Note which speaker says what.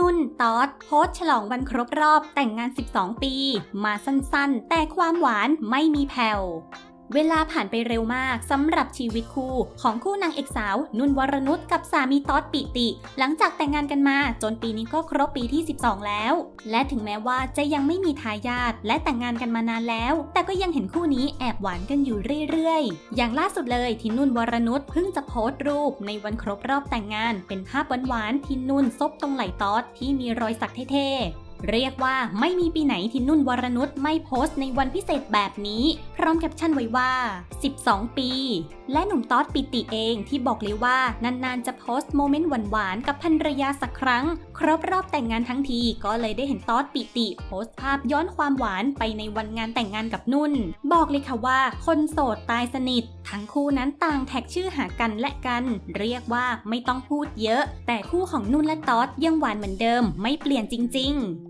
Speaker 1: นุ่นตอดโพสฉลองวันครบรอบแต่งงาน 12 ปี มาสั้นๆ แต่ความหวานไม่มีแผ่ว เวลาผ่านไปเร็วมากสำหรับชีวิตคู่ ของคู่นางเอกสาว นุ่นวรนุชกับสามีตอดปิติ หลังจากแต่งงานกันมา จนปีนี้ก็ครบปีที่ 12 แล้ว และถึงแม้ว่าจะยังไม่มีทายาทและแต่งงานกันมานานแล้ว แต่ก็ยังเห็นคู่นี้แอบหวานกันอยู่เรื่อยๆ อย่างล่าสุดเลยที่นุ่นวรนุชเพิ่งจะโพสต์รูปในวันครบรอบแต่งงาน เป็นภาพหวานๆที่นุ่นซบตรงไหล่ตอดที่มีรอยสักเท่ๆ เรียกว่าไม่มีปีไหนที่นุ่นวรนุชไม่โพสต์ในวันพิเศษแบบนี้ พร้อมแคปชั่นไว้ว่า 12 ปี และหนุ่มต๊อดปิติเองที่บอกเลยว่านานๆจะโพสต์โมเมนต์หวานๆกับภรรยาสักครั้ง ครบรอบแต่งงานทั้งทีก็เลยได้เห็นต๊อดปิติโพสต์ภาพย้อนความหวานไปในวันงานแต่งงานกับนุ่น บอกเลยค่ะว่า คนโสดตายสนิท ทั้งคู่นั้นต่างแท็กชื่อหากันและกัน เรียกว่าไม่ต้องพูดเยอะ แต่คู่ของนุ่นและต๊อดยังหวานเหมือนเดิม ไม่เปลี่ยนจริง ๆ